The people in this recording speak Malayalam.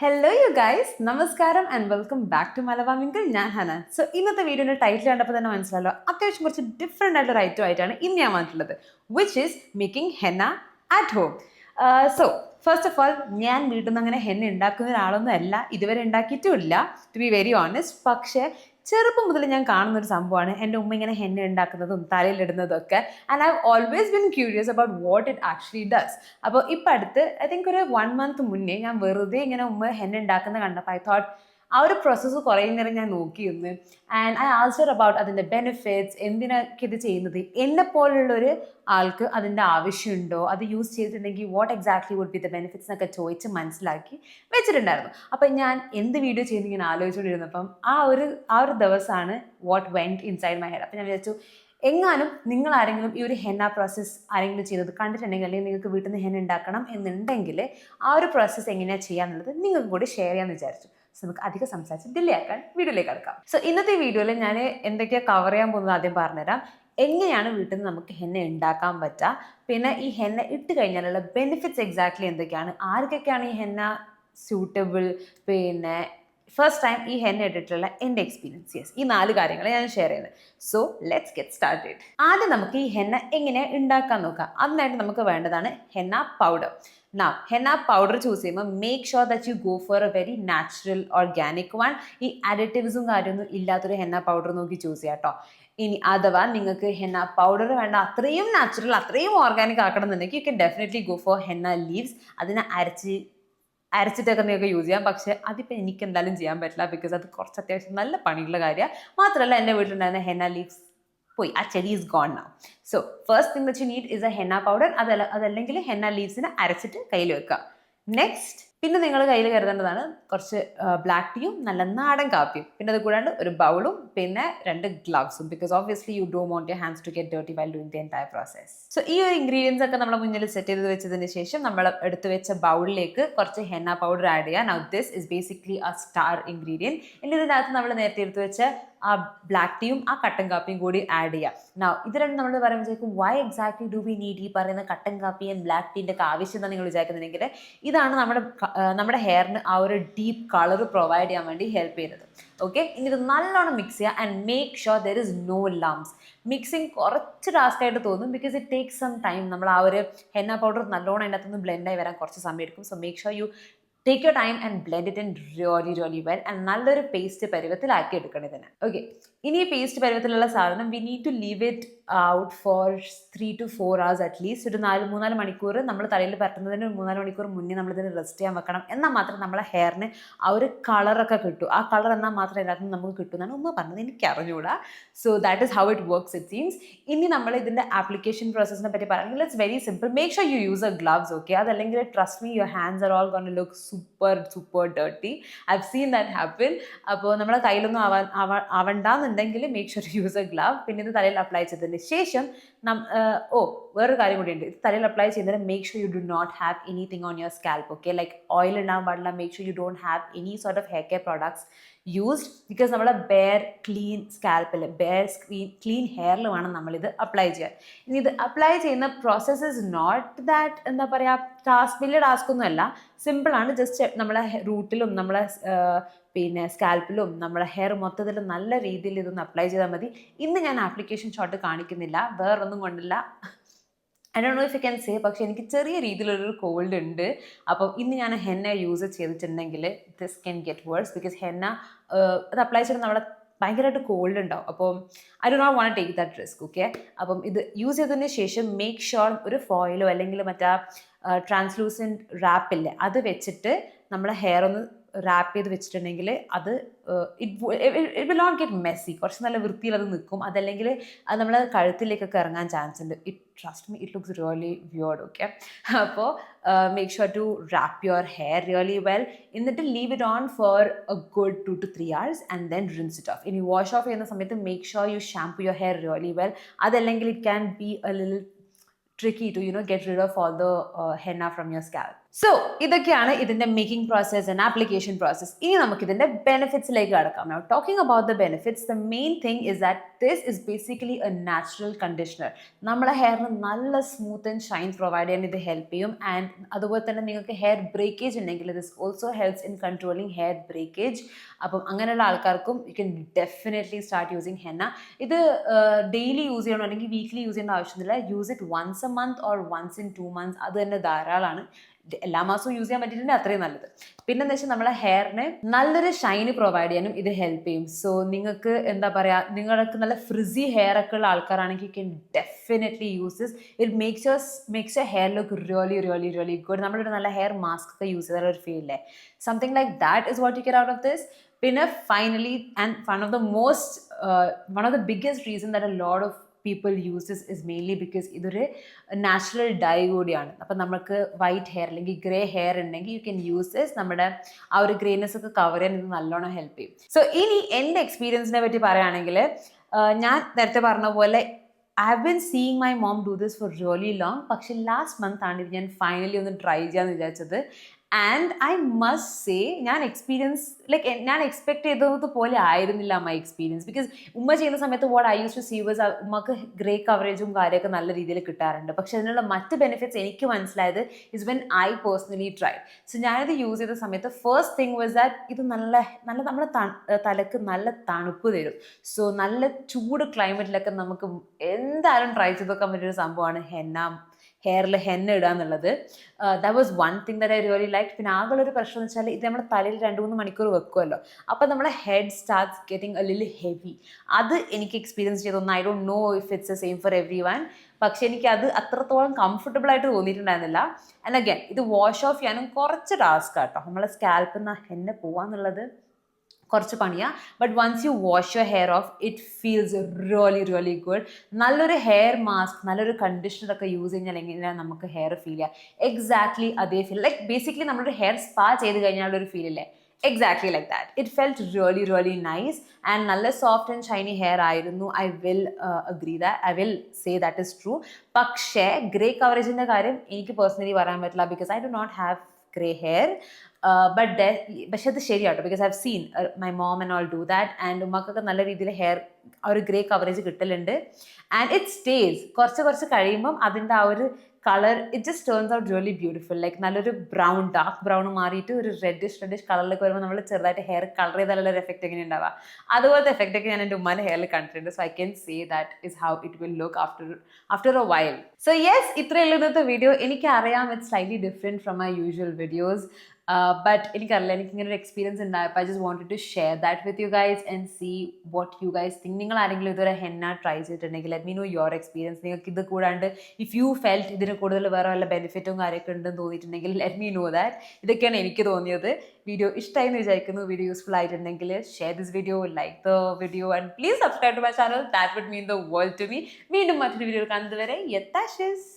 ഹലോ യു ഗൈസ് നമസ്കാരം and welcome back to Malabar mingle ഞാൻ ഹന. സോ ഇന്നത്തെ വീഡിയോയുടെ ടൈറ്റിൽ കണ്ടപ്പോൾ തന്നെ മനസ്സിലായല്ലോ. അത്യാവശ്യം കുറച്ച് ഡിഫറെന്റ് ആയിട്ടുള്ള ഐറ്റം ആയിട്ടാണ് ഇന്ന് ഞാൻ വന്നിട്ടുള്ളത് which is making henna at home so first of all ഞാൻ വീട്ടിൽ നിന്ന് അങ്ങനെ ഹെന്ന ഉണ്ടാക്കുന്ന ഒരാളൊന്നും അല്ല. ഇതുവരെ ഉണ്ടാക്കിയിട്ടുമില്ല ടു ബി വെരി ഓണസ്റ്റ് പക്ഷേ ചെറുപ്പം മുതൽ ഞാൻ കാണുന്ന ഒരു സംഭവമാണ് എന്റെ ഉമ്മ ഇങ്ങനെ ഹെന്ന ഉണ്ടാക്കുന്നതും തലയിലിടുന്നതും ഒക്കെ and I always been curious about what it actually does അപ്പോൾ ഇപ്പം അടുത്ത് ഐ തിങ്ക് ഒരു വൺ മന്ത് മുന്നേ ഞാൻ വെറുതെ ഇങ്ങനെ ഉമ്മ ഹെന്ന ഉണ്ടാക്കുന്ന കണ്ടപ്പോൾ ഐ തോട്ട് ആ ഒരു പ്രോസസ്സ് കുറേ നേരം ഞാൻ നോക്കിയിരുന്നു ആൻഡ് ഐ ആൾസർ അബൌട്ട് അതിന്റെ ബെനിഫിറ്റ്സ് എന്തിനൊക്കെ ഇത് ചെയ്യുന്നത് എന്നെ പോലുള്ള ഒരു ആൾക്ക് അതിന്റെ ആവശ്യമുണ്ടോ അത് യൂസ് ചെയ്തിട്ടുണ്ടെങ്കിൽ what exactly would be the benefits എന്നൊക്കെ ചോദിച്ച് മനസ്സിലാക്കി വെച്ചിട്ടുണ്ടായിരുന്നു. അപ്പം ഞാൻ എന്ത് വീഡിയോ ചെയ്യുന്ന ഇങ്ങനെ ആലോചിച്ചുകൊണ്ടിരുന്നപ്പം ആ ഒരു ആ ഒരു ദിവസമാണ് what went inside my head അപ്പം ഞാൻ വിചാരിച്ചു എങ്ങാനും നിങ്ങൾ ആരെങ്കിലും ഈ ഒരു ഹെന്ന പ്രോസസ്സ് ആരെങ്കിലും ചെയ്തത് കണ്ടിട്ടുണ്ടെങ്കിൽ അല്ലെങ്കിൽ നിങ്ങൾക്ക് വീട്ടിൽ നിന്ന് ഹെന്ന ഉണ്ടാക്കണം എന്നുണ്ടെങ്കിൽ ആ ഒരു പ്രോസസ്സ് എങ്ങനെയാണ് ചെയ്യാന്നുള്ളത് നിങ്ങൾക്ക് കൂടി ഷെയർ ചെയ്യാമെന്ന് വിചാരിച്ചു. സോ നമുക്ക് അധികം സംസാരിച്ച് ഡിലേ ആക്കാൻ വീഡിയോയിലേക്ക് കിടക്കാം. സോ ഇന്നത്തെ വീഡിയോയിൽ ഞാൻ എന്തൊക്കെയാണ് കവർ ചെയ്യാൻ പോകുന്നത് ആദ്യം പറഞ്ഞുതരാം. എങ്ങനെയാണ് വീട്ടിൽ നിന്ന് നമുക്ക് ഹെന്ന ഉണ്ടാക്കാൻ പറ്റുക? പിന്നെ ഈ ഹെന്ന ഇട്ട് കഴിഞ്ഞാലുള്ള ബെനിഫിറ്റ്സ് എക്സാക്ട്ലി എന്തൊക്കെയാണ്? ആർക്കൊക്കെയാണ് ഈ ഹെന്ന സ്യൂട്ടബിൾ പിന്നെ ഫസ്റ്റ് ടൈം ഈ ഹെന്ന ഇട്ടിട്ടുള്ള എന്റെ എക്സ്പീരിയൻസ് യെസ് ഈ നാല് കാര്യങ്ങൾ ഞാൻ ഷെയർ ചെയ്യുന്നത്. സോ ലെറ്റ്സ് ഗെറ്റ് സ്റ്റാർട്ടഡ് ആദ്യം നമുക്ക് ഈ ഹെന്ന എങ്ങനെ ഉണ്ടാക്കാൻ നോക്കാം. അതിനായിട്ട് നമുക്ക് വേണ്ടതാണ് ഹെന്ന പൗഡർ നാ ഹെന്ന പൗഡർ ചൂസ് ചെയ്യുമ്പോൾ make sure that you go for a very natural organic one ഈ അഡിറ്റീവ്സും കാര്യമൊന്നും ഇല്ലാത്തൊരു ഹെന്ന പൗഡർ നോക്കി ചൂസ് ചെയ്യാം കേട്ടോ ഇനി അഥവാ നിങ്ങൾക്ക് ഹെന്ന പൗഡർ വേണ്ട അത്രയും നാച്ചുറൽ അത്രയും ഓർഗാനിക് ആക്കണം എന്നുണ്ടെങ്കിൽ you can definitely go for henna leaves അതിനെ അരച്ച് അരച്ചിട്ടൊക്കെ നിങ്ങൾക്ക് യൂസ് ചെയ്യാം. പക്ഷേ അതിപ്പോൾ എനിക്ക് എന്തായാലും ചെയ്യാൻ പറ്റില്ല ബിക്കോസ് അത് കുറച്ച് അത്യാവശ്യം നല്ല പണിയുള്ള കാര്യമാണ് മാത്രമല്ല എന്റെ വീട്ടിലുണ്ടായിരുന്ന ഹെന്ന ലീവ്സ് പോയി. ആ ചെടി is gone now so first thing that you need is a henna powder അതല്ല അതല്ലെങ്കിൽ ഹെന്ന ലീവ്സിനെ അരച്ചിട്ട് കയ്യിൽ വെക്കുക. നെക്സ്റ്റ് പിന്നെ നിങ്ങൾ കയ്യിൽ കരുതേണ്ടതാണ് കുറച്ച് ബ്ലാക്ക് ടീയും നല്ല നാടൻ കാപ്പിയും പിന്നെ അത് കൂടാണ്ട് ഒരു ബൗളും പിന്നെ രണ്ട് ഗ്ലൗസും because obviously you do want your hands to get dirty while doing the entire process so ഈ ഒരു ഇൻഗ്രീഡിയൻസ് ഒക്കെ നമ്മുടെ മുന്നിൽ സെറ്റ് ചെയ്ത് വെച്ചതിന് ശേഷം നമ്മൾ എടുത്തു വെച്ച ബൗളിലേക്ക് കുറച്ച് ഹെന്ന പൗഡർ ആഡ് ചെയ്യാം. Now this is basically a star ingredient ഇനി ഇതിനകത്ത് നമ്മൾ നേരത്തെ എടുത്തു വെച്ച ആ ബ്ലാക്ക് ടീയും ആ കട്ടൻ കാപ്പിയും കൂടി ആഡ് ചെയ്യാം. നൗ ഇത് രണ്ടും നമ്മൾ പറയുമ്പോഴേക്കും why exactly do we need ഈ പറയുന്ന കട്ടൻ കാപ്പിയും ബ്ലാക്ക് ടീന്റെ ഒക്കെ ആവശ്യം എന്ന് നിങ്ങൾ വിചാരിക്കുന്നുണ്ടെങ്കിൽ ഇതാണ് നമ്മുടെ നമ്മുടെ ഹെയറിന് ആ ഒരു ഡീപ്പ് കളർ പ്രൊവൈഡ് ചെയ്യാൻ വേണ്ടി ഹെൽപ്പ് ചെയ്യുന്നത്. ഓക്കെ ഇനി ഇത് നല്ലോണം മിക്സ് ചെയ്യുക and make sure there is no lumps mixing കുറച്ച് ടാസ്ക് ആയിട്ട് തോന്നും because it take some time നമ്മൾ ആ ഒരു ഹെന്ന പൗഡർ നല്ലോണം അതിനകത്ത് നിന്ന് ബ്ലെൻഡായി വരാൻ കുറച്ച് സമയം എടുക്കും. So make sure you take your time and blend it and really really well and നല്ലൊരു പേസ്റ്റ് പരുവത്തിലാക്കി എടുക്കണം ഇതിന്. ഓക്കെ ഇനി ഈ പേസ്റ്റ് പരുവത്തിലുള്ള സാധനം we need to leave it out for three to four hours at least ഒരു നാല് മൂന്നാൽ മണിക്കൂർ നമ്മൾ തലയിൽ പറ്റുന്നതിന് ഒരു മൂന്നാൽ മണിക്കൂർ മുന്നേ നമ്മളിതിന് റെസ്റ്റ് ചെയ്യാൻ വെക്കണം. എന്നാൽ മാത്രം നമ്മളെ ഹെയറിന് ആ ഒരു കളറൊക്കെ കിട്ടും. ആ കളർ എന്നാൽ മാത്രം ഇതിനകത്ത് നമുക്ക് കിട്ടും എന്നാണ് ഉമ്മ പറഞ്ഞത്. എനിക്ക് അറിഞ്ഞുകൂടാ so that is how it works it seems ഇനി നമ്മൾ ഇതിന്റെ ആപ്ലിക്കേഷൻ പ്രോസസ്സിനെ പറ്റി പറയുകയാണെങ്കിൽ it's very simple make sure you use a gloves okay അതല്ലെങ്കിൽ trust me your hands are all gone look super super dirty I have seen that happen അപ്പോൾ നമ്മുടെ കയ്യിലൊന്നും ആവാൻ ആവണ്ടെന്നുണ്ടെങ്കിൽ make sure use a glove പിന്നെ ഇത് തലയിൽ അപ്ലൈ ചെയ്തതിന് ശേഷം നം ഓ വേറൊരു കാര്യം കൂടിയുണ്ട്. ഇത് തലയിൽ അപ്ലൈ ചെയ്യുന്നതിന് make sure you do not have anything on your scalp okay like oil ഉണ്ടാകാൻ പാടില്ല make sure you don't have any sort of hair care products used because നമ്മുടെ ബെയർ ക്ലീൻ സ്കാൽപ്പിൽ ബെയർ സ്ക്രീൻ ക്ലീൻ ഹെയറിൽ വേണം നമ്മളിത് അപ്ലൈ ചെയ്യാൻ. ഇനി ഇത് അപ്ലൈ ചെയ്യുന്ന പ്രോസസ്സ് ഇസ് നോട്ട് ദാറ്റ് എന്താ പറയുക ടാസ്ക് വലിയ ടാസ്ക് ഒന്നുമല്ല സിമ്പിളാണ് ജസ്റ്റ് നമ്മളെ റൂട്ടിലും നമ്മളെ പിന്നെ സ്കാൽപ്പിലും നമ്മുടെ ഹെയർ മൊത്തത്തിൽ നല്ല രീതിയിൽ ഇതൊന്ന് അപ്ലൈ ചെയ്താൽ മതി. ഇന്ന് ഞാൻ ആപ്ലിക്കേഷൻ ഷോട്ട് കാണിക്കുന്നില്ല. വേറൊന്നും കൊണ്ടില്ല. I don't know if you can say പക്ഷേ എനിക്ക് ചെറിയ രീതിയിലൊരു കോൾഡ് ഉണ്ട്. അപ്പം ഇന്ന് ഞാൻ ഹെന്ന യൂസ് ചെയ്തിട്ടുണ്ടെങ്കിൽ this can get worse because henna അത് അപ്ലൈ ചെയ്ത് നമ്മുടെ ഭയങ്കരമായിട്ട് കോൾഡ് ഉണ്ടാവും. അപ്പം I do not want take that risk okay അപ്പം ഇത് യൂസ് ചെയ്തതിന് ശേഷം മേക്ക് ഷുവർ ഒരു ഫോയിലോ അല്ലെങ്കിൽ മറ്റാ ട്രാൻസ്ലൂസന്റ് റാപ്പില്ലേ അത് വെച്ചിട്ട് നമ്മുടെ ഹെയർ ഒന്ന് റാപ്പ് ചെയ്ത് വെച്ചിട്ടുണ്ടെങ്കിൽ അത് it it will not get messy കുറച്ച് നല്ല വൃത്തിയിൽ അത് നിൽക്കും. അതല്ലെങ്കിൽ അത് നമ്മൾ കഴുത്തിലേക്കൊക്കെ ഇറങ്ങാൻ ചാൻസ് ഉണ്ട്. It trust me it looks really weird okay അപ്പോൾ make sure to wrap your hair really well എന്നിട്ട് leave it on for a good two two three hours and then rinse it off ഇനി വാഷ് ഓഫ് ചെയ്യുന്ന സമയത്ത് make sure you shampoo your hair really well അതല്ലെങ്കിൽ ഇറ്റ് ക്യാൻ ബി എ ലിൽ tricky to you know get rid of all the henna from your scalp. So ഇതൊക്കെയാണ് ഇതിന്റെ making process and application process ഇനി നമുക്ക് ഇതിന്റെ ബെനിഫിറ്റ്സിലേക്ക് കടക്കാം. Now talking about the benefits the main thing is that this is basically a natural conditioner നമ്മുടെ ഹെയറിന് നല്ല സ്മൂത്ത് ആൻഡ് ഷൈൻ പ്രൊവൈഡ് ചെയ്യാൻ ഇത് ഹെൽപ്പ് ചെയ്യും. ആൻഡ് അതുപോലെ തന്നെ നിങ്ങൾക്ക് ഹെയർ ബ്രേക്കേജ് ഉണ്ടെങ്കിൽ this also helps in controlling hair breakage അപ്പം അങ്ങനെയുള്ള ആൾക്കാർക്കും you can definitely start using henna ഇത് ഡെയിലി യൂസ് ചെയ്യണോ അല്ലെങ്കിൽ വീക്ക്ലി യൂസ് ചെയ്യേണ്ട ആവശ്യമില്ല. Use it once a month or once in two months അത് തന്നെ ധാരാളമാണ്. എല്ലാ മാസവും യൂസ് ചെയ്യാൻ പറ്റിയിട്ടുണ്ടെങ്കിൽ അത്രയും നല്ലത്. പിന്നെ എന്താ വെച്ചാൽ നമ്മളെ ഹെയറിന് നല്ലൊരു ഷൈന് പ്രൊവൈഡ് ചെയ്യാനും ഇത് ഹെൽപ്പ് ചെയ്യും. സോ നിങ്ങൾക്ക് എന്താ പറയുക നിങ്ങൾക്ക് നല്ല ഫ്രിസി ഹെയർ ഒക്കെ ഉള്ള ആൾക്കാരാണെങ്കിൽ you can definitely uses it makes your makes your hair look really really really good നമ്മളൊരു നല്ല ഹെയർ മാസ്ക് ഒക്കെ യൂസ് ചെയ്താൽ ഒരു ഫീൽ അല്ലേ something like that is what you get out of this പിന്നെ finally and one of the most one of the biggest reason that a load of people uses is mainly because ഇതൊരു നാച്ചുറൽ ഡൈ കൂടിയാണ്. അപ്പം നമുക്ക് വൈറ്റ് ഹെയർ അല്ലെങ്കിൽ ഗ്രേ ഹെയർ ഉണ്ടെങ്കിൽ യു ക്യാൻ യൂസ് ദിസ് നമ്മുടെ ആ ഒരു ഗ്രേനെസ് ഒക്കെ കവർ ചെയ്യാൻ ഇത് നല്ലോണം ഹെൽപ്പ് ചെയ്യും. സോ ഇനി എന്റെ എക്സ്പീരിയൻസിനെ പറ്റി പറയുകയാണെങ്കിൽ ഞാൻ നേരത്തെ പറഞ്ഞ പോലെ I have been seeing my mom do this for really long പക്ഷേ ലാസ്റ്റ് മന്ത് ആണ് ഇത് ഞാൻ ഫൈനലി ഒന്ന് ട്രൈ ചെയ്യാമെന്ന് വിചാരിച്ചത്. ആൻഡ് ഐ മസ്റ്റ് സേ ഞാൻ എക്സ്പീരിയൻസ് ലൈക്ക് ഞാൻ എക്സ്പെക്ട് ചെയ്തത് പോലെ ആയിരുന്നില്ല മൈ എക്സ്പീരിയൻസ് ബിക്കോസ് ഉമ്മ ചെയ്യുന്ന സമയത്ത് what I use to see ഉമ്മക്ക് ഗ്രേ കവറേജും കാര്യമൊക്കെ നല്ല രീതിയിൽ കിട്ടാറുണ്ട്. പക്ഷെ അതിനുള്ള മറ്റ് ബെനിഫിറ്റ്സ് എനിക്ക് മനസ്സിലായത് is when I personally try so ഞാനിത് യൂസ് ചെയ്ത സമയത്ത് ഫസ്റ്റ് തിങ് വാസ് ദാറ്റ് ഇത് നല്ല നല്ല നമ്മുടെ തലക്ക് നല്ല തണുപ്പ് തരും. സോ നല്ല ചൂട് ക്ലൈമറ്റിലൊക്കെ നമുക്ക് എന്തായാലും ട്രൈ ചെയ്ത് നോക്കാൻ പറ്റിയൊരു സംഭവമാണ് ഹെന്ന. ഹെയറിൽ ഹെന്ന ഇടുക എന്നുള്ളത്. That was one thing I really like പിന്നെ ആകെ ഒരു പ്രശ്നം എന്ന് വെച്ചാൽ ഇത് നമ്മുടെ തലയിൽ രണ്ട് മൂന്ന് മണിക്കൂർ വെക്കുമല്ലോ അപ്പോൾ നമ്മുടെ ഹെഡ് സ്റ്റാർട്ട്സ് ഗെറ്റിംഗ് എ ലിൽ ഹെവി അത് എനിക്ക് experience ചെയ്തൊന്നും I don't know if it's a same for everyone പക്ഷെ എനിക്ക് അത് അത്രത്തോളം കംഫർട്ടബിൾ ആയിട്ട് തോന്നിയിട്ടുണ്ടായിരുന്നില്ല. ആൻഡ് അഗൈൻ ഇത് വാഷ് ഓഫ് ചെയ്യാനും കുറച്ച് ടാസ്ക് ആട്ടോ നമ്മളെ സ്കാൽപ്പിൽ നിന്ന് ഹെന്നെ പോവാന്നുള്ളത് കുറച്ച് പണിയാണ് but once you wash your hair off it feels really really good നല്ലൊരു ഹെയർ മാസ്ക് നല്ലൊരു കണ്ടീഷണർ ഒക്കെ യൂസ് കഴിഞ്ഞാൽ എങ്ങനെയാണ് നമുക്ക് ഹെയർ ഫീൽ ചെയ്യുക എക്സാക്ട്ലി അതേ ഫീൽ ലൈക്ക് ബേസിക്കലി നമ്മളൊരു ഹെയർ സ്പാ ചെയ്ത് ഒരു ഫീൽ ഇല്ലേ? Exactly like that it felt really really nice and നല്ല സോഫ്റ്റ് ആൻഡ് ഷൈനി ഹെയർ ആയിരുന്നു. I will agree that I will say that is true പക്ഷേ ഗ്രേ കവറേജിന്റെ കാര്യം എനിക്ക് പേഴ്സണലി പറയാൻ പറ്റില്ല because I do not have grey hair but പക്ഷെ അത് ശരിയാട്ടോ. Because I have seen my mom and all do that and ഉമ്മക്കൊക്കെ നല്ല രീതിയിൽ ഹെയർ ആ ഒരു ഗ്രേ കവറേജ് കിട്ടലുണ്ട്. ആൻഡ് ഇറ്റ് സ്റ്റേസ് കുറച്ച് കുറച്ച് കഴിയുമ്പം അതിന്റെ ആ ഒരു colour it just turns out really beautiful like നല്ലൊരു ബ്രൗൺ ഡാർക്ക് ബ്രൗൺ മാറിയിട്ട് ഒരു റെഡിഷ് റെഡിഷ് കളറിലേക്ക് വരുമ്പോൾ നമ്മൾ ചെറുതായിട്ട് ഹെയർ കളർ ചെയ്താലുള്ള ഒരു എഫക്റ്റ് എങ്ങനെ ഉണ്ടാവുക അതുപോലത്തെ എഫക്റ്റ് ഒക്കെ ഞാൻ എന്റെ ഉമ്മാന്റെ ഹെയറിൽ കണ്ടിട്ടുണ്ട്. So I can say that is how it will look after after a while so yes ഇത്രയുള്ള ഇന്നത്തെ വീഡിയോ എനിക്കറിയാം it's slightly different from my usual videos but എനിക്കറിയില്ല എനിക്ക് ഇങ്ങനെ ഒരു എക്സ്പീരിയൻസ് ഉണ്ടായപ്പോൾ I just wanted to share that with you guys and see what you guys think നിങ്ങൾ ആരെങ്കിലും ഇതുവരെ ഹെന്ന ട്രൈ ചെയ്തിട്ടുണ്ടെങ്കിൽ let me know your experience നിങ്ങൾക്ക് ഇത് കൂടാണ്ട് ഇഫ് യു ഫെൽറ്റ് ഇതിന് കൂടുതൽ വേറെ വല്ല ബെനിഫിറ്റും കാര്യമൊക്കെ ഉണ്ടെന്ന് തോന്നിയിട്ടുണ്ടെങ്കിൽ ലെറ്റ് മീ നോ ദാറ്റ് ഇതൊക്കെയാണ് എനിക്ക് തോന്നിയത്. വീഡിയോ ഇഷ്ടമായി എന്ന് വിചാരിക്കുന്നു. വീഡിയോ യൂസ്ഫുൾ ആയിട്ടുണ്ടെങ്കിൽ share this video like the video and please subscribe to my channel that would mean the world to me വീണ്ടും മറ്റൊരു വീഡിയോ കാണുന്നതുവരെ യത്താഷസ് യെത്താ ഷെസ്